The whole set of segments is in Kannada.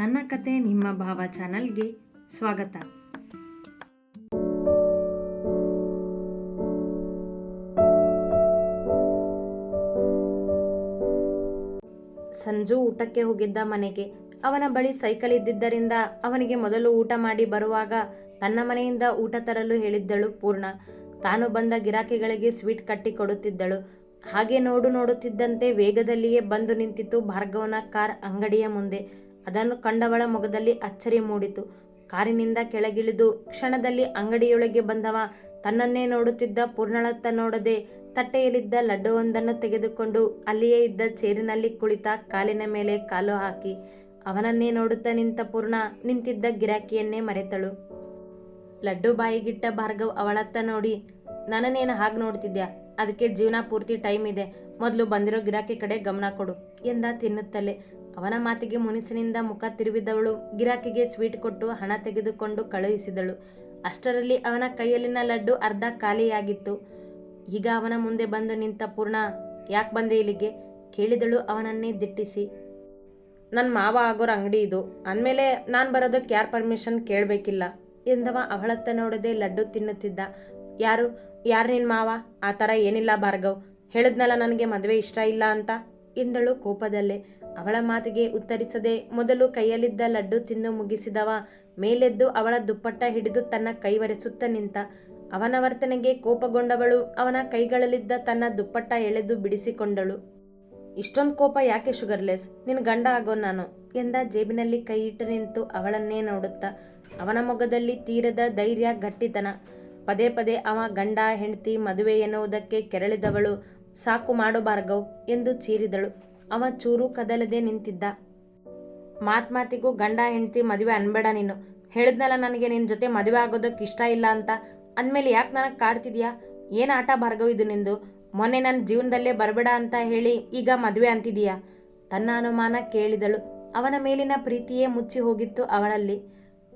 ನನ್ನ ಕತೆ ನಿಮ್ಮ ಭಾವ ಚಾನಲ್ಗೆ ಸ್ವಾಗತ. ಸಂಜು ಊಟಕ್ಕೆ ಹೋಗಿದ್ದ ಮನೆಗೆ. ಅವನ ಬಳಿ ಸೈಕಲ್ ಇದ್ದಿದ್ದರಿಂದ ಅವನಿಗೆ ಮೊದಲು ಊಟ ಮಾಡಿ ಬರುವಾಗ ತನ್ನ ಮನೆಯಿಂದ ಊಟ ತರಲು ಹೇಳಿದ್ದಳು ಪೂರ್ಣ. ತಾನು ಬಂದ ಗಿರಾಕಿಗಳಿಗೆ ಸ್ವೀಟ್ ಕಟ್ಟಿ ಕೊಡುತ್ತಿದ್ದಳು. ಹಾಗೆ ನೋಡು ನೋಡುತ್ತಿದ್ದಂತೆ ವೇಗದಲ್ಲಿಯೇ ಬಂದು ನಿಂತಿತು ಭಾರ್ಗವನ ಕಾರ್ ಅಂಗಡಿಯ ಮುಂದೆ. ಅದನ್ನು ಕಂಡವಳ ಮೊಗದಲ್ಲಿ ಅಚ್ಚರಿ ಮೂಡಿತು. ಕಾರಿನಿಂದ ಕೆಳಗಿಳಿದು ಕ್ಷಣದಲ್ಲಿ ಅಂಗಡಿಯೊಳಗೆ ಬಂದವ. ತನ್ನನ್ನೇ ನೋಡುತ್ತಿದ್ದ ಪೂರ್ಣಳತ್ತ ನೋಡದೆ ತಟ್ಟೆಯಲ್ಲಿದ್ದ ಲಡ್ಡುವೊಂದನ್ನು ತೆಗೆದುಕೊಂಡು ಅಲ್ಲಿಯೇ ಇದ್ದ ಚೇರಿನಲ್ಲಿ ಕುಳಿತ ಕಾಲಿನ ಮೇಲೆ ಕಾಲು ಹಾಕಿ, ಅವನನ್ನೇ ನೋಡುತ್ತಾ ನಿಂತ ಪೂರ್ಣ, ನಿಂತಿದ್ದ ಗಿರಾಕಿಯನ್ನೇ ಮರೆತಳು. ಲಡ್ಡು ಬಾಯಿಗಿಟ್ಟ ಭಾರ್ಗವ್ ಅವಳತ್ತ ನೋಡಿ, ನನ್ನನ್ನೇನು ಹಾಗೆ ನೋಡ್ತಿದ್ಯಾ? ಅದಕ್ಕೆ ಜೀವನ ಪೂರ್ತಿ ಟೈಮ್ ಇದೆ. ಮೊದಲು ಬಂದಿರೋ ಗಿರಾಕಿ ಕಡೆ ಗಮನ ಕೊಡು ಎಂದ ತಿನ್ನುತ್ತಲೇ. ಅವನ ಮಾತಿಗೆ ಮುನಿಸಿನಿಂದ ಮುಖ ತಿರುವಿದವಳು. ಗಿರಾಕಿಗೆ ಸ್ವೀಟ್ ಕೊಟ್ಟು ಹಣ ತೆಗೆದುಕೊಂಡು ಕಳುಹಿಸಿದಳು. ಅಷ್ಟರಲ್ಲಿ ಅವನ ಕೈಯಲ್ಲಿನ ಲಡ್ಡು ಅರ್ಧ ಖಾಲಿಯಾಗಿತ್ತು. ಈಗ ಅವನ ಮುಂದೆ ಬಂದು ನಿಂತ ಪೂರ್ಣ, ಯಾಕೆ ಬಂದೆ ಇಲ್ಲಿಗೆ? ಕೇಳಿದಳು ಅವನನ್ನೇ ದಿಟ್ಟಿಸಿ. ನನ್ನ ಮಾವ ಆಗೋರ ಅಂಗಡಿ ಇದು. ಅಂದಮೇಲೆ ನಾನು ಬರೋದಕ್ಕೆ ಯಾರು ಪರ್ಮಿಷನ್ ಕೇಳಬೇಕಿಲ್ಲ. ಎಂದವ ಅವಳತ್ತ ನೋಡದೆ ಲಡ್ಡು ತಿನ್ನುತ್ತಿದ್ದ. ಯಾರು ಯಾರು ನಿನ್ನ ಮಾವ? ಆ ಥರ ಏನಿಲ್ಲ ಭಾರ್ಗವ್. ಹೇಳಿದ್ನಲ್ಲ ನನಗೆ ಮದುವೆ ಇಷ್ಟ ಇಲ್ಲ ಅಂತ? ಎಂದಳು ಕೋಪದಲ್ಲೇ. ಅವಳ ಮಾತಿಗೆ ಉತ್ತರಿಸದೆ ಮೊದಲು ಕೈಯಲ್ಲಿದ್ದ ಲಡ್ಡು ತಿಂದು ಮುಗಿಸಿದವ. ಮೇಲೆದ್ದು ಅವಳ ದುಪ್ಪಟ್ಟ ಹಿಡಿದು ತನ್ನ ಕೈವರೆಸುತ್ತ ನಿಂತ. ಅವನ ವರ್ತನೆಗೆ ಕೋಪಗೊಂಡವಳು ಅವನ ಕೈಗಳಲ್ಲಿದ್ದ ತನ್ನ ದುಪ್ಪಟ್ಟ ಎಳೆದು ಬಿಡಿಸಿಕೊಂಡಳು. ಇಷ್ಟೊಂದು ಕೋಪ ಯಾಕೆ, ಶುಗರ್ಲೆಸ್? ನಿನ್ನ ಗಂಡ ಆಗೋ ನಾನು ಎಂದ ಜೇಬಿನಲ್ಲಿ ಕೈ ಇಟ್ಟು ನಿಂತು ಅವಳನ್ನೇ ನೋಡುತ್ತಾ. ಅವನ ಮೊಗದಲ್ಲಿ ತೀರದ ಧೈರ್ಯ, ಗಟ್ಟಿತನ. ಪದೇ ಪದೇ ಅವ ಗಂಡ, ಹೆಂಡತಿ, ಮದುವೆ ಎನ್ನುವುದಕ್ಕೆ ಕೆರಳಿದವಳು. ಸಾಕು ಮಾಡು ಭಾರ್ಗವ್ ಎಂದು ಚೀರಿದಳು. ಅವ ಚೂರು ಕದಲದೆ ನಿಂತಿದ್ದ. ಮಾತ್ ಮಾತಿಗೂ ಗಂಡ ಹೆಂಡತಿ ಮದುವೆ ಅನ್ಬೇಡ ನೀನು. ಹೇಳಿದ್ನಲ್ಲ ನನಗೆ ನಿನ್ನ ಜೊತೆ ಮದುವೆ ಆಗೋದಕ್ಕೆ ಇಷ್ಟ ಇಲ್ಲ ಅಂತ. ಅಂದಮೇಲೆ ಯಾಕೆ ನನಗೆ ಕಾಡ್ತಿದ್ಯಾ? ಏನು ಆಟ ಬಾರ್ಗವಿದು ನಿಂದು? ಮೊನ್ನೆ ನನ್ನ ಜೀವನದಲ್ಲೇ ಬರಬೇಡ ಅಂತ ಹೇಳಿ ಈಗ ಮದುವೆ ಅಂತಿದೀಯಾ? ತನ್ನ ಅನುಮಾನ ಕೇಳಿದಳು. ಅವನ ಮೇಲಿನ ಪ್ರೀತಿಯೇ ಮುಚ್ಚಿ ಹೋಗಿತ್ತು ಅವಳಲ್ಲಿ.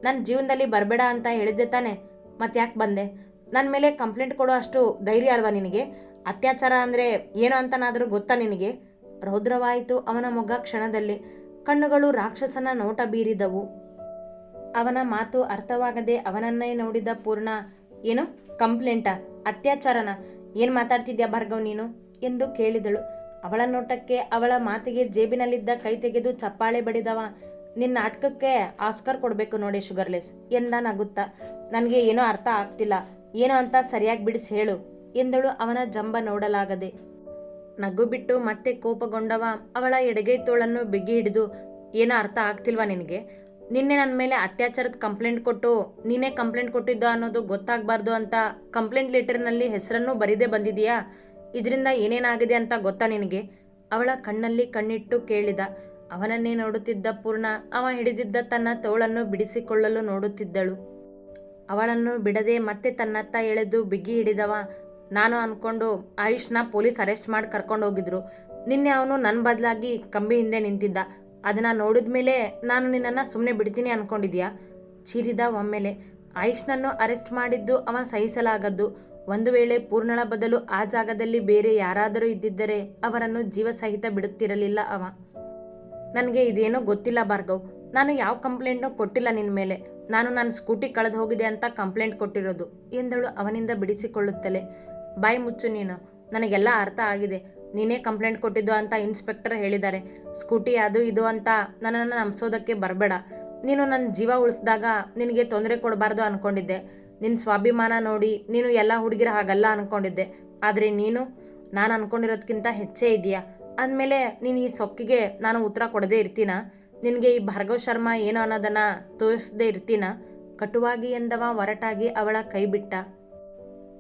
ನನ್ನ ಜೀವನದಲ್ಲಿ ಬರಬೇಡ ಅಂತ ಹೇಳಿದ್ದೆ ತಾನೆ. ಮತ್ತೆ ಯಾಕೆ ಬಂದೆ? ನನ್ನ ಮೇಲೆ ಕಂಪ್ಲೇಂಟ್ ಕೊಡೋ ಅಷ್ಟು ಧೈರ್ಯ ಅಲ್ವಾ ನಿನಗೆ? ಅತ್ಯಾಚಾರ ಅಂದರೆ ಏನು ಅಂತನಾದರೂ ಗೊತ್ತಾ ನಿನಗೆ? ರೌದ್ರವಾಯಿತು. ಅವನ ಮೊಗ ಕ್ಷಣದಲ್ಲಿ ಕಣ್ಣುಗಳು ರಾಕ್ಷಸನ ನೋಟ ಬೀರಿದವು. ಅವನ ಮಾತು ಅರ್ಥವಾಗದೆ ಅವನನ್ನೇ ನೋಡಿದ ಪೂರ್ಣ, ಏನು? ಕಂಪ್ಲೇಂಟಾ? ಅತ್ಯಾಚಾರನ? ಏನು ಮಾತಾಡ್ತಿದ್ಯಾ ಭಾರ್ಗವ್ ನೀನು? ಎಂದು ಕೇಳಿದಳು. ಅವಳ ನೋಟಕ್ಕೆ ಅವಳ ಮಾತಿಗೆ ಜೇಬಿನಲ್ಲಿದ್ದ ಕೈ ತೆಗೆದು ಚಪ್ಪಾಳೆ ಬಡಿದವ, ನಿನ್ನ ನಾಟಕಕ್ಕೆ ಆಸ್ಕರ್ ಕೊಡಬೇಕು ನೋಡಿ ಶುಗರ್ಲೆಸ್ ಎಂದ ನಗುತ್ತಾ ನನಗೆ ಏನೋ ಅರ್ಥ ಆಗ್ತಿಲ್ಲ. ಏನೋ ಅಂತ ಸರಿಯಾಗಿ ಬಿಡಿಸಿ ಹೇಳು ಎಂದಳು ಅವನ ಜಂಬ ನೋಡಲಾಗದೆ. ನಗು ಬಿಟ್ಟು ಮತ್ತೆ ಕೋಪಗೊಂಡವ ಅವಳ ಎಡಗೈ ತೋಳನ್ನು ಬಿಗಿ ಹಿಡಿದು, ಏನೋ ಅರ್ಥ ಆಗ್ತಿಲ್ವಾ ನಿನಗೆ? ನಿನ್ನೆ ನನ್ನ ಮೇಲೆ ಅತ್ಯಾಚಾರದ ಕಂಪ್ಲೇಂಟ್ ಕೊಟ್ಟು, ನೀನೇ ಕಂಪ್ಲೇಂಟ್ ಕೊಟ್ಟಿದ್ದ ಅನ್ನೋದು ಗೊತ್ತಾಗಬಾರ್ದು ಅಂತ ಕಂಪ್ಲೇಂಟ್ ಲೆಟರ್ನಲ್ಲಿ ಹೆಸರನ್ನು ಬರೀದೇ ಬಂದಿದೆಯಾ ಇದರಿಂದ ಏನೇನಾಗಿದೆ ಅಂತ ಗೊತ್ತಾ ನಿನಗೆ? ಅವಳ ಕಣ್ಣಲ್ಲಿ ಕಣ್ಣಿಟ್ಟು ಕೇಳಿದ. ಅವನನ್ನೇ ನೋಡುತ್ತಿದ್ದ ಪೂರ್ಣ, ಅವ ಹಿಡಿದಿದ್ದ ತನ್ನ ತೋಳನ್ನು ಬಿಡಿಸಿಕೊಳ್ಳಲು ನೋಡುತ್ತಿದ್ದಳು. ಅವಳನ್ನು ಬಿಡದೆ ಮತ್ತೆ ತನ್ನತ್ತ ಎಳೆದು ಬಿಗಿ ಹಿಡಿದವ ನಾನು ಅಂದ್ಕೊಂಡು ಆಯುಷ್ನ ಪೊಲೀಸ್ ಅರೆಸ್ಟ್ ಮಾಡಿ ಕರ್ಕೊಂಡು ಹೋಗಿದ್ರು. ನಿನ್ನೆ ಅವನು ನನ್ನ ಬದಲಾಗಿ ಕಂಬಿ ಹಿಂದೆ ನಿಂತಿದ್ದ. ಅದನ್ನು ನೋಡಿದ ಮೇಲೆ ನಾನು ನಿನ್ನನ್ನು ಸುಮ್ಮನೆ ಬಿಡ್ತೀನಿ ಅನ್ಕೊಂಡಿದ್ಯಾ? ಚೀರಿದ ಒಮ್ಮೆಲೆ. ಆಯುಷ್ನನ್ನು ಅರೆಸ್ಟ್ ಮಾಡಿದ್ದು ಅವ ಸಹಿಸಲಾಗದ್ದು. ಒಂದು ವೇಳೆ ಪೂರ್ಣಳ ಬದಲು ಆ ಜಾಗದಲ್ಲಿ ಬೇರೆ ಯಾರಾದರೂ ಇದ್ದಿದ್ದರೆ ಅವರನ್ನು ಜೀವ ಸಹಿತ ಬಿಡುತ್ತಿರಲಿಲ್ಲ ಅವ. ನನಗೆ ಇದೇನೋ ಗೊತ್ತಿಲ್ಲ ಭಾರ್ಗವ್. ನಾನು ಯಾವ ಕಂಪ್ಲೇಂಟ್ನು ಕೊಟ್ಟಿಲ್ಲ ನಿನ್ನ ಮೇಲೆ. ನಾನು ನನ್ನ ಸ್ಕೂಟಿ ಕಳೆದು ಹೋಗಿದೆ ಅಂತ ಕಂಪ್ಲೇಂಟ್ ಕೊಟ್ಟಿರೋದು. ಎಂದಳು ಅವನಿಂದ ಬಿಡಿಸಿಕೊಳ್ಳುತ್ತಲೇ. ಬಾಯಿ ಮುಚ್ಚು ನೀನು. ನನಗೆಲ್ಲ ಅರ್ಥ ಆಗಿದೆ. ನೀನೇ ಕಂಪ್ಲೇಂಟ್ ಕೊಟ್ಟಿದ್ದು ಅಂತ ಇನ್ಸ್ಪೆಕ್ಟರ್ ಹೇಳಿದ್ದಾರೆ. ಸ್ಕೂಟಿ ಅದು ಇದು ಅಂತ ನನ್ನನ್ನು ನಂಬಿಸೋದಕ್ಕೆ ಬರಬೇಡ. ನೀನು ನನ್ನ ಜೀವ ಉಳಿಸಿದಾಗ ನಿನಗೆ ತೊಂದರೆ ಕೊಡಬಾರ್ದು ಅಂದ್ಕೊಂಡಿದ್ದೆ ನಿನ್ನ ಸ್ವಾಭಿಮಾನ ನೋಡಿ ನೀನು ಎಲ್ಲ ಹುಡುಗಿರ ಹಾಗಲ್ಲ ಅಂದ್ಕೊಂಡಿದ್ದೆ ಆದರೆ ನೀನು? ನಾನು ಅಂದ್ಕೊಂಡಿರೋದಕ್ಕಿಂತ ಹೆಚ್ಚೇ ಇದೆಯಾ ಅಂದಮೇಲೆ ನೀನು ಈ ಸೊಕ್ಕಿಗೆ ನಾನು ಉತ್ತರ ಕೊಡದೇ ಇರ್ತೀನ? ನಿನಗೆ ಈ ಭಾರ್ಗವ್ ಶರ್ಮಾ ಏನು ಅನ್ನೋದನ್ನು ತೋರಿಸದೇ ಇರ್ತೀನ? ಕಟುವಾಗಿ ಎಂದವ ಹೊರಟಾಗಿ ಅವಳ ಕೈ ಬಿಟ್ಟ.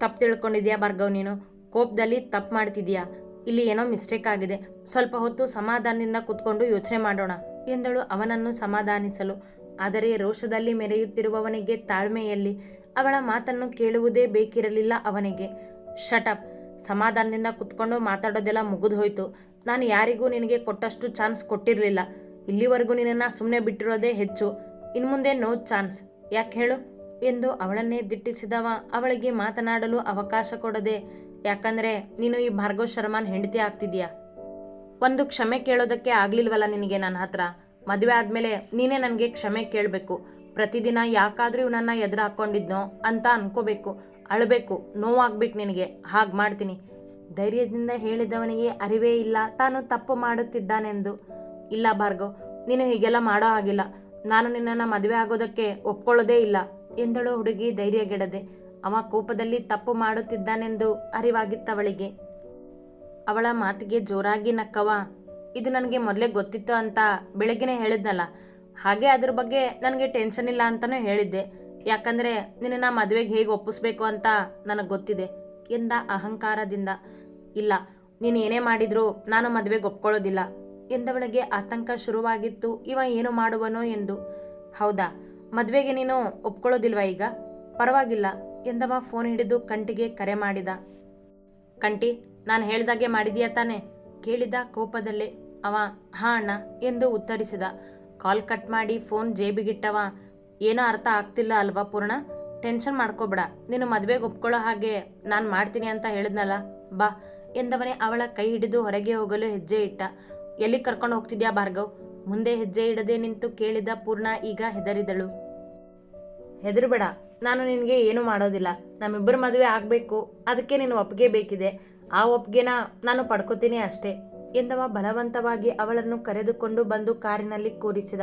ತಪ್ಪು ತಿಳ್ಕೊಂಡಿದ್ಯಾ ಭಾರ್ಗವ್ ನೀನು? ಕೋಪದಲ್ಲಿ ತಪ್ಪು ಮಾಡ್ತಿದ್ಯಾ? ಇಲ್ಲಿ ಏನೋ ಮಿಸ್ಟೇಕ್ ಆಗಿದೆ. ಸ್ವಲ್ಪ ಹೊತ್ತು ಸಮಾಧಾನದಿಂದ ಕೂತ್ಕೊಂಡು ಯೋಚನೆ ಮಾಡೋಣ, ಎಂದಳು ಅವನನ್ನು ಸಮಾಧಾನಿಸಲು. ಆದರೆ ರೋಷದಲ್ಲಿ ಮೆರೆಯುತ್ತಿರುವವನಿಗೆ ತಾಳ್ಮೆಯಲ್ಲಿ ಅವಳ ಮಾತನ್ನು ಕೇಳುವುದೇ ಬೇಕಿರಲಿಲ್ಲ ಅವನಿಗೆ. ಶಟಪ್ ಸಮಾಧಾನದಿಂದ ಕುತ್ಕೊಂಡು ಮಾತಾಡೋದೆಲ್ಲ ಮುಗಿದು ಹೋಯ್ತು ನಾನು ಯಾರಿಗೂ ನಿನಗೆ ಕೊಟ್ಟಷ್ಟು ಚಾನ್ಸ್ ಕೊಟ್ಟಿರಲಿಲ್ಲ. ಇಲ್ಲಿವರೆಗೂ ನಿನ್ನನ್ನು ಸುಮ್ಮನೆ ಬಿಟ್ಟಿರೋದೇ ಹೆಚ್ಚು. ಇನ್ಮುಂದೆ ನೋ ಚಾನ್ಸ್ ಯಾಕೆ ಹೇಳು? ಎಂದು ಅವಳನ್ನೇ ದಿಟ್ಟಿಸಿದವ. ಅವಳಿಗೆ ಮಾತನಾಡಲು ಅವಕಾಶ ಕೊಡದೆ, ಯಾಕಂದ್ರೆ ನೀನು ಈ ಭಾರ್ಗವ್ ಶರ್ಮಾನ್ ಹೆಂಡತಿ ಆಗ್ತಿದ್ಯಾ? ಒಂದು ಕ್ಷಮೆ ಕೇಳೋದಕ್ಕೆ ಆಗ್ಲಿಲ್ವಲ್ಲ ನಿನಗೆ ನನ್ನ ಹತ್ರ? ಮದುವೆ ಆದಮೇಲೆ ನೀನೇ ನನಗೆ ಕ್ಷಮೆ ಕೇಳಬೇಕು. ಪ್ರತಿದಿನ ಯಾಕಾದರೂ ಇವನನ್ನ ಎದುರು ಹಾಕ್ಕೊಂಡಿದ್ನೋ ಅಂತ ಅನ್ಕೋಬೇಕು. ಅಳಬೇಕು, ನೋವಾಗ್ಬೇಕು ನಿನಗೆ. ಹಾಗೆ ಮಾಡ್ತೀನಿ. ಧೈರ್ಯದಿಂದ ಹೇಳಿದವನಿಗೆ ಅರಿವೇ ಇಲ್ಲ. ತಾನು ತಪ್ಪು ಮಾಡುತ್ತಿದ್ದಾನೆಂದು. ಇಲ್ಲ ಭಾರ್ಗವ್, ನೀನು ಹೀಗೆಲ್ಲ ಮಾಡೋ ಹಾಗಿಲ್ಲ. ನಾನು ನಿನ್ನನ್ನು ಮದುವೆ ಆಗೋದಕ್ಕೆ ಒಪ್ಕೊಳ್ಳೋದೇ ಇಲ್ಲ. ಎಂದಳು ಹುಡುಗಿ ಧೈರ್ಯಗೆಡದೆ, ಅವ ಕೋಪದಲ್ಲಿ ತಪ್ಪು ಮಾಡುತ್ತಿದ್ದಾನೆಂದು ಅರಿವಾಗಿತ್ತವಳಿಗೆ. ಅವಳ ಮಾತಿಗೆ ಜೋರಾಗಿ ನಕ್ಕವ, ಇದು ನನಗೆ ಮೊದಲೇ ಗೊತ್ತಿತ್ತು ಅಂತ ಬೆಳಗ್ಗೆನೇ ಹೇಳಿದ್ನಲ್ಲ, ಹಾಗೆ ಅದ್ರ ಬಗ್ಗೆ ನನಗೆ ಟೆನ್ಷನ್ ಇಲ್ಲ ಅಂತಲೂ ಹೇಳಿದ್ದೆ. ಯಾಕಂದರೆ ನಿನ್ನ ಮದುವೆಗೆ ಹೇಗೆ ಒಪ್ಪಿಸ್ಬೇಕು ಅಂತ ನನಗೆ ಗೊತ್ತಿದೆ ಎಂದ ಅಹಂಕಾರದಿಂದ. ಇಲ್ಲ, ನೀನು ಏನೇ ಮಾಡಿದರೂ ನಾನು ಮದುವೆಗೆ ಒಪ್ಕೊಳ್ಳೋದಿಲ್ಲ ಎಂದವಳಿಗೆ ಆತಂಕ ಶುರುವಾಗಿತ್ತು, ಇವ ಏನು ಮಾಡುವನೋ ಎಂದು. ಹೌದಾ ಮದುವೆಗೆ ನೀನು ಒಪ್ಕೊಳ್ಳೋದಿಲ್ವಾ ಈಗ? ಪರವಾಗಿಲ್ಲ ಎಂದವ ಫೋನ್ ಹಿಡಿದು ಕಂಟಿಗೆ ಕರೆ ಮಾಡಿದ. ಕಂಟಿ, ನಾನು ಹೇಳ್ದಾಗೆ ಮಾಡಿದೀಯಾ ತಾನೆ? ಕೇಳಿದ ಕೋಪದಲ್ಲೇ. ಅವ, ಹಾ ಅಣ್ಣ, ಎಂದು ಉತ್ತರಿಸಿದ. ಕಾಲ್ ಕಟ್ ಮಾಡಿ ಫೋನ್ ಜೇಬಿಗಿಟ್ಟವ. ಏನೋ ಅರ್ಥ ಆಗ್ತಿಲ್ಲ ಅಲ್ವಾ ಪೂರ್ಣ? ಟೆನ್ಷನ್ ಮಾಡ್ಕೋಬೇಡ. ನೀನು ಮದುವೆಗೆ ಒಪ್ಕೊಳ್ಳೋ ಹಾಗೆ ನಾನು ಮಾಡ್ತೀನಿ ಅಂತ ಹೇಳಿದ್ನಲ್ಲ? ಬಾ, ಎಂದವನೇ ಅವಳ ಕೈ ಹಿಡಿದು ಹೊರಗೆ ಹೋಗಲು ಹೆಜ್ಜೆ ಇಟ್ಟ. ಎಲ್ಲಿ ಕರ್ಕೊಂಡು ಹೋಗ್ತಿದ್ಯಾ ಭಾರ್ಗವ್? ಮುಂದೆ ಹೆಜ್ಜೆ ಇಡದೆ ನಿಂತು ಕೇಳಿದ ಪೂರ್ಣ ಈಗ ಹೆದರಿದಳು. ಹೆದರ್ಬೇಡ. ನಾನು ನಿನಗೆ ಏನು ಮಾಡೋದಿಲ್ಲ. ನಮ್ಮಿಬ್ಬರ ಮದುವೆ ಆಗಬೇಕು. ಅದಕ್ಕೆ ನಿನ್ನ ಒಪ್ಪಿಗೆ ಬೇಕಿದೆ. ಆ ಒಪ್ಪಿಗೆನ ನಾನು ಪಡ್ಕೋತೀನಿ ಅಷ್ಟೇ. ಎಂದವ ಬಲವಂತವಾಗಿ ಅವಳನ್ನು ಕರೆದುಕೊಂಡು ಬಂದು ಕಾರಿನಲ್ಲಿ ಕೂರಿಸಿದ.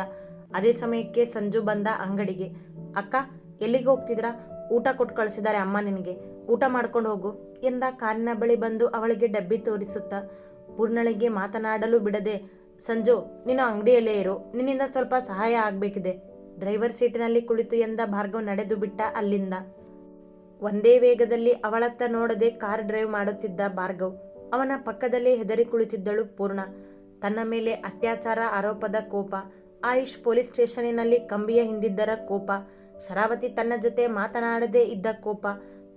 ಅದೇ ಸಮಯಕ್ಕೆ ಸಂಜು ಬಂದ ಅಂಗಡಿಗೆ. ಅಕ್ಕ, ಎಲ್ಲಿಗೆ ಹೋಗ್ತಿದ್ರ? ಊಟ ಕೊಟ್ಟು ಕಳಿಸಿದ್ದಾರೆ ಅಮ್ಮ ನಿನಗೆ. ಊಟ ಮಾಡ್ಕೊಂಡು ಹೋಗು ಎಂದ ಕಾರಿನ ಬಳಿ ಬಂದು ಅವಳಿಗೆ ಡಬ್ಬಿ ತೋರಿಸುತ್ತಾ. ಪೂರ್ಣಳಿಗೆ ಮಾತನಾಡಲು ಬಿಡದೆ, ಸಂಜು, ನೀನು ಅಂಗಡಿಯಲ್ಲೇ ಇರು. ನಿನ್ನಿಂದ ಸ್ವಲ್ಪ ಸಹಾಯ ಆಗಬೇಕಿದೆ. ಡ್ರೈವರ್ ಸೀಟಿನಲ್ಲಿ ಕುಳಿತು ಎಂದ ಭಾರ್ಗವ್ ನಡೆದು ಬಿಟ್ಟ ಅಲ್ಲಿಂದ. ಒಂದೇ ವೇಗದಲ್ಲಿ ಅವಳತ್ತ ನೋಡದೆ ಕಾರ್ ಡ್ರೈವ್ ಮಾಡುತ್ತಿದ್ದ ಭಾರ್ಗವ್. ಅವನ ಪಕ್ಕದಲ್ಲೇ ಹೆದರಿ ಕುಳಿತಿದ್ದಳು ಪೂರ್ಣ. ತನ್ನ ಮೇಲೆ ಅತ್ಯಾಚಾರ ಆರೋಪದ ಕೋಪ. ಆಯುಷ್ ಪೊಲೀಸ್ ಸ್ಟೇಷನಿನಲ್ಲಿ ಕಂಬಿಯ ಹಿಂದಿದ್ದರ ಕೋಪ. ಶರಾವತಿ ತನ್ನ ಜೊತೆ ಮಾತನಾಡದೇ ಇದ್ದ ಕೋಪ.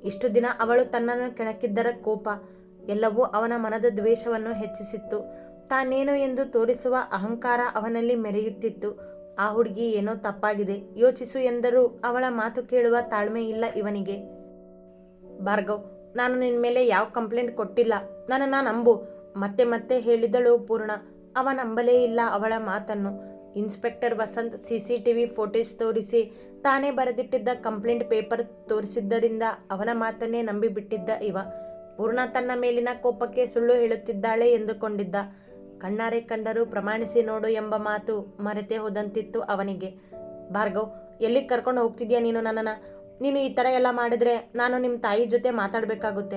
ಇಷ್ಟು ದಿನ ಅವಳು ತನ್ನನ್ನು ಕೆಣಕಿದ್ದರ ಕೋಪ. ಎಲ್ಲವೂ ಅವನ ಮನದ ದ್ವೇಷವನ್ನು ಹೆಚ್ಚಿಸಿತ್ತು. ತಾನೇನು ಎಂದು ತೋರಿಸುವ ಅಹಂಕಾರ ಅವನಲ್ಲಿ ಮೆರೆಯುತ್ತಿತ್ತು. ಆ ಹುಡುಗಿ ಏನೋ ತಪ್ಪಾಗಿದೆ, ಯೋಚಿಸು ಎಂದರೂ ಅವಳ ಮಾತು ಕೇಳುವ ತಾಳ್ಮೆ ಇಲ್ಲ ಇವನಿಗೆ. ಭಾರ್ಗವ್, ನಾನು ನಿನ್ನ ಮೇಲೆ ಯಾವ ಕಂಪ್ಲೇಂಟ್ ಕೊಟ್ಟಿಲ್ಲ, ನನ್ನನ್ನು ನಂಬು. ಮತ್ತೆ ಮತ್ತೆ ಹೇಳಿದಳು ಪೂರ್ಣ. ಅವ ನಂಬಲೇ ಇಲ್ಲ ಅವಳ ಮಾತನ್ನು. Inspector Vasanth C C T V footage ತೋರಿಸಿ, ತಾನೇ ಬರೆದಿಟ್ಟಿದ್ದ ಕಂಪ್ಲೇಂಟ್ ಪೇಪರ್ ತೋರಿಸಿದ್ದರಿಂದ ಅವನ ಮಾತನ್ನೇ ನಂಬಿಬಿಟ್ಟಿದ್ದ ಇವ. ಪೂರ್ಣ ತನ್ನ ಮೇಲಿನ ಕೋಪಕ್ಕೆ ಸುಳ್ಳು ಹೇಳುತ್ತಿದ್ದಾಳೆ ಎಂದುಕೊಂಡಿದ್ದ. ಕಣ್ಣಾರೆ ಕಂಡರೂ ಪ್ರಮಾಣಿಸಿ ನೋಡು ಎಂಬ ಮಾತು ಮರೆತೇ ಹೋದಂತಿತ್ತು ಅವನಿಗೆ. ಭಾರ್ಗವ್, ಎಲ್ಲಿಗೆ ಕರ್ಕೊಂಡು ಹೋಗ್ತಿದ್ಯಾ ನೀನು ನನ್ನನ್ನು? ನೀನು ಈ ಥರ ಎಲ್ಲ ಮಾಡಿದ್ರೆ ನಾನು ನಿಮ್ಮ ತಾಯಿ ಜೊತೆ ಮಾತಾಡಬೇಕಾಗುತ್ತೆ.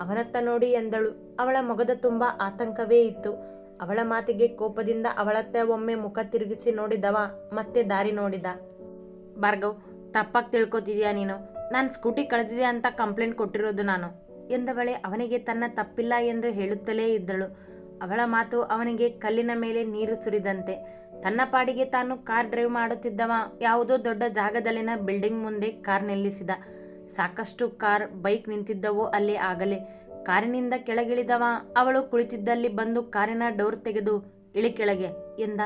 ಅವನತ್ತ ನೋಡಿ ಎಂದಳು. ಅವಳ ಮೊಗದ ತುಂಬ ಆತಂಕವೇ ಇತ್ತು. ಅವಳ ಮಾತಿಗೆ ಕೋಪದಿಂದ ಅವಳತ್ತ ಒಮ್ಮೆ ಮುಖ ತಿರುಗಿಸಿ ನೋಡಿದವ, ಮತ್ತೆ ದಾರಿ ನೋಡಿದ. ಭಾರ್ಗವ್, ತಪ್ಪಾಗಿ ತಿಳ್ಕೊತಿದ್ಯಾ ನೀನು? ನಾನು ಸ್ಕೂಟಿ ಕಳೆದಿದೆ ಅಂತ ಕಂಪ್ಲೇಂಟ್ ಕೊಟ್ಟಿರೋದು ನಾನು ಎಂದವಳೆ ಅವನಿಗೆ ತನ್ನ ತಪ್ಪಿಲ್ಲ ಎಂದು ಹೇಳುತ್ತಲೇ ಇದ್ದಳು. ಅವಳ ಮಾತು ಅವನಿಗೆ ಕಲ್ಲಿನ ಮೇಲೆ ನೀರು ಸುರಿದಂತೆ. ತನ್ನ ಪಾಡಿಗೆ ತಾನು ಕಾರ್ ಡ್ರೈವ್ ಮಾಡುತ್ತಿದ್ದವ. ಯಾವುದೋ ದೊಡ್ಡ ಜಾಗದಲ್ಲಿನ ಬಿಲ್ಡಿಂಗ್ ಮುಂದೆ ಕಾರ್ ನಿಲ್ಲಿಸಿದ. ಸಾಕಷ್ಟು ಕಾರ್ ಬೈಕ್ ನಿಂತಿದ್ದವು ಅಲ್ಲಿ ಆಗಲೇ. ಕಾರಿನಿಂದ ಕೆಳಗಿಳಿದವ. ಅವಳು ಕುಳಿತಿದ್ದಲ್ಲಿ ಬಂದು ಕಾರಿನ ಡೋರ್ ತೆಗೆದು, ಇಳಿ ಕೆಳಗೆ ಎಂದ.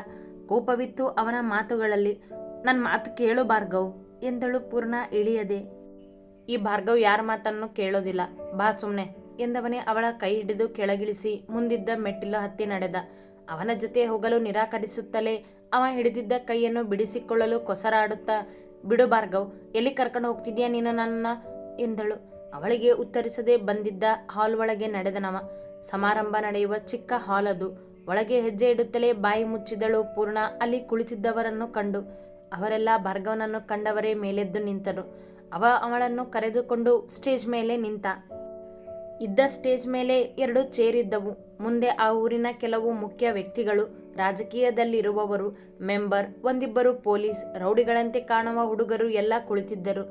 ಕೋಪವಿತ್ತು ಅವನ ಮಾತುಗಳಲ್ಲಿ. ನನ್ನ ಮಾತು ಕೇಳು ಭಾರ್ಗವ್ ಎಂದಳು ಪೂರ್ಣ ಇಳಿಯದೆ. ಈ ಭಾರ್ಗವ್ ಯಾರ ಮಾತನ್ನು ಕೇಳೋದಿಲ್ಲ. ಬಾ ಸುಮ್ಮನೆ ಎಂದವನೇ ಅವಳ ಕೈ ಹಿಡಿದು ಕೆಳಗಿಳಿಸಿ ಮುಂದಿದ್ದ ಮೆಟ್ಟಿಲು ಹತ್ತಿ ನಡೆದ. ಅವನ ಜೊತೆ ಹೋಗಲು ನಿರಾಕರಿಸುತ್ತಲೇ ಅವ ಹಿಡಿದಿದ್ದ ಕೈಯನ್ನು ಬಿಡಿಸಿಕೊಳ್ಳಲು ಕೊಸರಾಡುತ್ತಾ, ಬಿಡು ಭಾರ್ಗವ್, ಎಲ್ಲಿ ಕರ್ಕೊಂಡು ಹೋಗ್ತಿದ್ಯಾ ನೀನು ನನ್ನ? ಎಂದಳು. ಅವಳಿಗೆ ಉತ್ತರಿಸದೆ ಬಂದಿದ್ದ ಹಾಲ್ ಒಳಗೆ ನಡೆದನವ. ಸಮಾರಂಭ ನಡೆಯುವ ಚಿಕ್ಕ ಹಾಲ್ ಅದು. ಒಳಗೆ ಹೆಜ್ಜೆ ಇಡುತ್ತಲೇ ಬಾಯಿ ಮುಚ್ಚಿದಳು ಪೂರ್ಣ. ಅಲ್ಲಿ ಕುಳಿತಿದ್ದವರನ್ನು ಕಂಡು. ಅವರೆಲ್ಲ ಭಾರ್ಗವನನ್ನು ಕಂಡವರೇ ಮೇಲೆದ್ದು ನಿಂತರು. ಅವ ಅವಳನ್ನು ಕರೆದುಕೊಂಡು ಸ್ಟೇಜ್ ಮೇಲೆ ನಿಂತ. ಇದ್ದ ಸ್ಟೇಜ್ ಮೇಲೆ ಎರಡು ಚೇರ್ ಇದ್ದವು. ಮುಂದೆ ಆ ಊರಿನ ಕೆಲವು ಮುಖ್ಯ ವ್ಯಕ್ತಿಗಳು, ರಾಜಕೀಯದಲ್ಲಿರುವವರು, ಮೆಂಬರ್, ಒಂದಿಬ್ಬರು ಪೊಲೀಸ್, ರೌಡಿಗಳಂತೆ ಕಾಣುವ ಹುಡುಗರು ಎಲ್ಲ ಕುಳಿತಿದ್ದರು.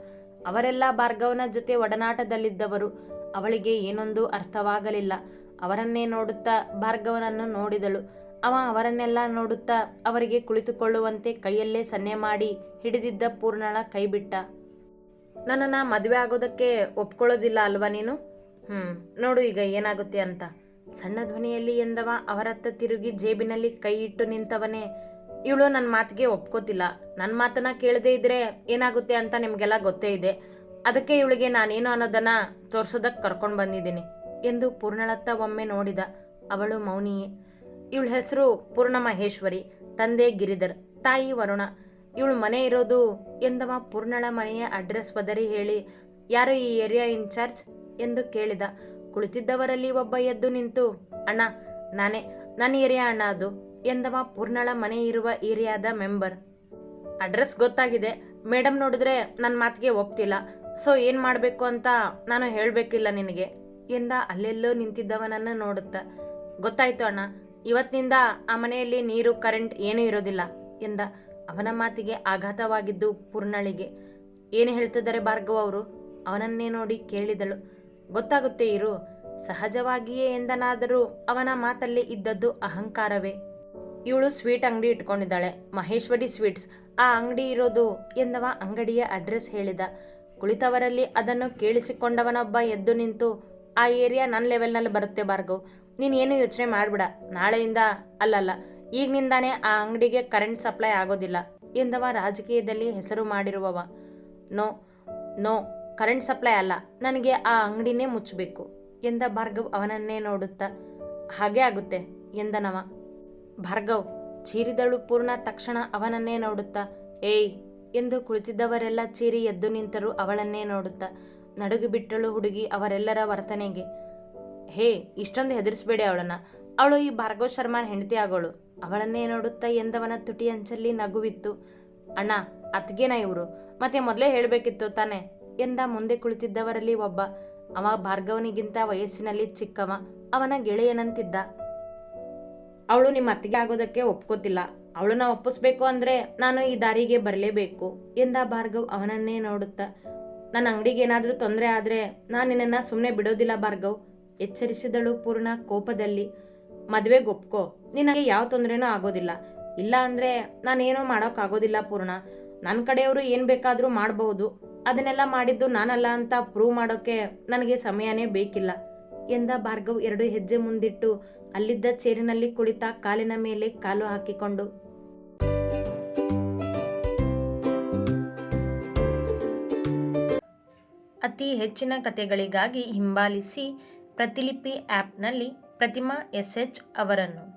ಅವರೆಲ್ಲ ಭಾರ್ಗವನ ಜೊತೆ ಒಡನಾಟದಲ್ಲಿದ್ದವರು. ಅವಳಿಗೆ ಏನೊಂದು ಅರ್ಥವಾಗಲಿಲ್ಲ. ಅವರನ್ನೇ ನೋಡುತ್ತಾ ಭಾರ್ಗವನನ್ನು ನೋಡಿದಳು. ಅವ ಅವರನ್ನೆಲ್ಲ ನೋಡುತ್ತಾ ಅವರಿಗೆ ಕುಳಿತುಕೊಳ್ಳುವಂತೆ ಕೈಯಲ್ಲೇ ಸನ್ನೆ ಮಾಡಿ ಹಿಡಿದಿದ್ದ ಪೂರ್ಣಳ ಕೈಬಿಟ್ಟ. ನನ್ನನ್ನು ಮದುವೆ ಆಗೋದಕ್ಕೆ ಒಪ್ಕೊಳ್ಳೋದಿಲ್ಲ ಅಲ್ವಾ ನೀನು? ಹ್ಞೂ ನೋಡು ಈಗ ಏನಾಗುತ್ತೆ ಅಂತ. ಸಣ್ಣ ಧ್ವನಿಯಲ್ಲಿ ಎಂದವ ಅವರತ್ತ ತಿರುಗಿ ಜೇಬಿನಲ್ಲಿ ಕೈ ಇಟ್ಟು ನಿಂತವನೇ. ಇವಳು ನನ್ನ ಮಾತಿಗೆ ಒಪ್ಕೋತಿಲ್ಲ. ನನ್ನ ಮಾತನ್ನ ಕೇಳದೇ ಇದ್ರೆ ಏನಾಗುತ್ತೆ ಅಂತ ನಿಮಗೆಲ್ಲ ಗೊತ್ತೇ ಇದೆ. ಅದಕ್ಕೆ ಇವಳಿಗೆ ನಾನೇನು ಅನ್ನೋದನ್ನ ತೋರ್ಸೋದಕ್ಕೆ ಕರ್ಕೊಂಡು ಬಂದಿದ್ದೀನಿ ಎಂದು ಪೂರ್ಣಳತ್ತ ಒಮ್ಮೆ ನೋಡಿದ. ಅವಳು ಮೌನಿಯೇ. ಇವಳ ಹೆಸರು ಪೂರ್ಣ ಮಹೇಶ್ವರಿ ತಂದೆ ಗಿರಿಧರ್, ತಾಯಿ ವರುಣ. ಇವಳು ಮನೆ ಇರೋದು ಎಂದವ ಪೂರ್ಣಳ ಮನೆಯ ಅಡ್ರೆಸ್ ಬದರಿ ಹೇಳಿ. ಯಾರು ಈ ಏರಿಯಾ ಇನ್ಚಾರ್ಜ್? ಎಂದು ಕೇಳಿದ. ಕುಳಿತಿದ್ದವರಲ್ಲಿ ಒಬ್ಬ ಎದ್ದು ನಿಂತು, ಅಣ್ಣ, ನಾನೇ, ನನ್ನ ಏರಿಯಾ ಅಣ್ಣ ಅದು ಎಂದವ ಪೂರ್ಣಳ ಮನೆ ಇರುವ ಏರಿಯಾದ ಮೆಂಬರ್. ಅಡ್ರೆಸ್ ಗೊತ್ತಾಗಿದೆ. ಮೇಡಮ್ ನೋಡಿದ್ರೆ ನನ್ನ ಮಾತಿಗೆ ಒಪ್ತಿಲ್ಲ. ಸೊ ಏನು ಮಾಡಬೇಕು ಅಂತ ನಾನು ಹೇಳಬೇಕಿಲ್ಲ ನಿನಗೆ ಎಂದ ಅಲ್ಲೆಲ್ಲೋ ನಿಂತಿದ್ದವನನ್ನು ನೋಡುತ್ತ. ಗೊತ್ತಾಯ್ತು ಅಣ್ಣ. ಇವತ್ತಿನಿಂದ ಆ ಮನೆಯಲ್ಲಿ ನೀರು, ಕರೆಂಟ್ ಏನೂ ಇರೋದಿಲ್ಲ ಎಂದ ಅವನ ಮಾತಿಗೆ ಆಘಾತವಾಗಿದ್ದು ಪೂರ್ಣಳಿಗೆ. ಏನು ಹೇಳ್ತಿದ್ದಾರೆ ಭಾರ್ಗವ್ ಅವರು? ಅವನನ್ನೇ ನೋಡಿ ಕೇಳಿದಳು. ಗೊತ್ತಾಗುತ್ತೆ ಇರು. ಸಹಜವಾಗಿಯೇ ಎಂದನಾದರೂ ಅವನ ಮಾತಲ್ಲಿ ಇದ್ದದ್ದು ಅಹಂಕಾರವೇ. ಇವಳು ಸ್ವೀಟ್ ಅಂಗಡಿ ಇಟ್ಕೊಂಡಿದ್ದಾಳೆ. ಮಹೇಶ್ವರಿ ಸ್ವೀಟ್ಸ್. ಆ ಅಂಗಡಿ ಇರೋದು ಎಂದವ ಅಂಗಡಿಯ ಅಡ್ರೆಸ್ ಹೇಳಿದ. ಕುಳಿತವರಲ್ಲಿ ಅದನ್ನು ಕೇಳಿಸಿಕೊಂಡವನೊಬ್ಬ ಎದ್ದು ನಿಂತು, ಆ ಏರಿಯಾ ನನ್ನ ಲೆವೆಲ್ನಲ್ಲಿ ಬರುತ್ತೆ ಬಾರ್ಗು ನೀನೇನು ಯೋಚನೆ ಮಾಡ್ಬಿಡ. ನಾಳೆಯಿಂದ ಅಲ್ಲಲ್ಲ. ಈಗಿನಿಂದಾನೇ ಆ ಅಂಗಡಿಗೆ ಕರೆಂಟ್ ಸಪ್ಲೈ ಆಗೋದಿಲ್ಲ ಎಂದವ ರಾಜಕೀಯದಲ್ಲಿ ಹೆಸರು ಮಾಡಿರುವವ. ನೋ ನೋ ಕರೆಂಟ್ ಸಪ್ಲೈ ಅಲ್ಲ, ನನಗೆ ಆ ಅಂಗಡಿನೇ ಮುಚ್ಚಬೇಕು ಎಂದ ಭಾರ್ಗವ್ ಅವನನ್ನೇ ನೋಡುತ್ತಾ, ಹಾಗೆ ಆಗುತ್ತೆ, ಎಂದನವ. ಭಾರ್ಗವ್, ಚೀರಿದಳು ಪೂರ್ಣ ತಕ್ಷಣ ಅವನನ್ನೇ ನೋಡುತ್ತಾ, ಏಯ್, ಎಂದು ಕುಳಿತಿದ್ದವರೆಲ್ಲ ಚೀರಿ ಎದ್ದು ನಿಂತರು ಅವಳನ್ನೇ ನೋಡುತ್ತಾ, ನಡುಗು ಬಿಟ್ಟಳು ಹುಡುಗಿ ಅವರೆಲ್ಲರ ವರ್ತನೆಗೆ. ಹೇ, ಇಷ್ಟೊಂದು ಹೆದರಿಸಬೇಡಿ ಅವಳನ್ನ, ಅವಳು ಈ ಭಾರ್ಗವ್ ಶರ್ಮಾನ್ ಹೆಂಡತಿ ಆಗೋಳು, ಅವಳನ್ನೇ ನೋಡುತ್ತಾ ಎಂದವನ ತುಟಿ ಅಂಚಲ್ಲಿ ನಗುವಿತ್ತು. ಅಣ್ಣ ಅತ್ಗೇನ ಇವರು, ಮತ್ತೆ ಮೊದಲೇ ಹೇಳಬೇಕಿತ್ತು ತಾನೆ ಎಂದ ಮುಂದೆ ಕುಳಿತಿದ್ದವರಲ್ಲಿ ಒಬ್ಬ. ಅವ ಭಾರ್ಗವನಿಗಿಂತ ವಯಸ್ಸಿನಲ್ಲಿ ಚಿಕ್ಕವ. ಅವನ ಗೆಳೆಯನಂತಿದ್ದ. ಅವಳು ನಿಮ್ಮ ಅತ್ತಿಗೆ ಆಗೋದಕ್ಕೆ ಒಪ್ಕೋತಿಲ್ಲ. ಅವಳನ್ನ ಒಪ್ಪಿಸ್ಬೇಕು ಅಂದ್ರೆ ನಾನು ಈ ದಾರಿಗೆ ಬರಲೇಬೇಕು ಎಂದ ಭಾರ್ಗವ್ ಅವನನ್ನೇ ನೋಡುತ್ತಾ. ನನ್ನ ಅಂಗಡಿಗೆ ಏನಾದರೂ ತೊಂದರೆ ಆದರೆ ನಾನು ನಿನ್ನನ್ನು ಸುಮ್ಮನೆ ಬಿಡೋದಿಲ್ಲ ಭಾರ್ಗವ್ ಎಚ್ಚರಿಸಿದಳು ಪೂರ್ಣ ಕೋಪದಲ್ಲಿ. ಮದುವೆಗೆ ಒಪ್ಕೋ. ನಿನಗೆ ಯಾವ ತೊಂದರೆನೂ ಆಗೋದಿಲ್ಲ. ಇಲ್ಲ ಅಂದರೆ ನಾನೇನೂ ಮಾಡೋಕ್ಕಾಗೋದಿಲ್ಲ ಪೂರ್ಣ. ನನ್ನ ಕಡೆಯವರು ಏನು ಬೇಕಾದರೂ ಮಾಡಬಹುದು. ಅದನ್ನೆಲ್ಲ ಮಾಡಿದ್ದು ನಾನಲ್ಲ ಅಂತ ಪ್ರೂವ್ ಮಾಡೋಕ್ಕೆ ನನಗೆ ಸಮಯನೇ ಬೇಕಿಲ್ಲ ಎಂದ ಭಾರ್ಗವ್ ಎರಡು ಹೆಜ್ಜೆ ಮುಂದಿಟ್ಟು ಅಲ್ಲಿದ್ದ ಚೇರಿನಲ್ಲಿ ಕುಳಿತ ಕಾಲಿನ ಮೇಲೆ ಕಾಲು ಹಾಕಿಕೊಂಡು. ಅತಿ ಹೆಚ್ಚಿನ ಕಥೆಗಳಿಗಾಗಿ ಹಿಂಬಾಲಿಸಿ ಪ್ರತಿಲಿಪಿ ಆ್ಯಪ್ನಲ್ಲಿ ಪ್ರತಿಮಾ ಎಸ್ ಎಚ್ ಅವರನ್ನು.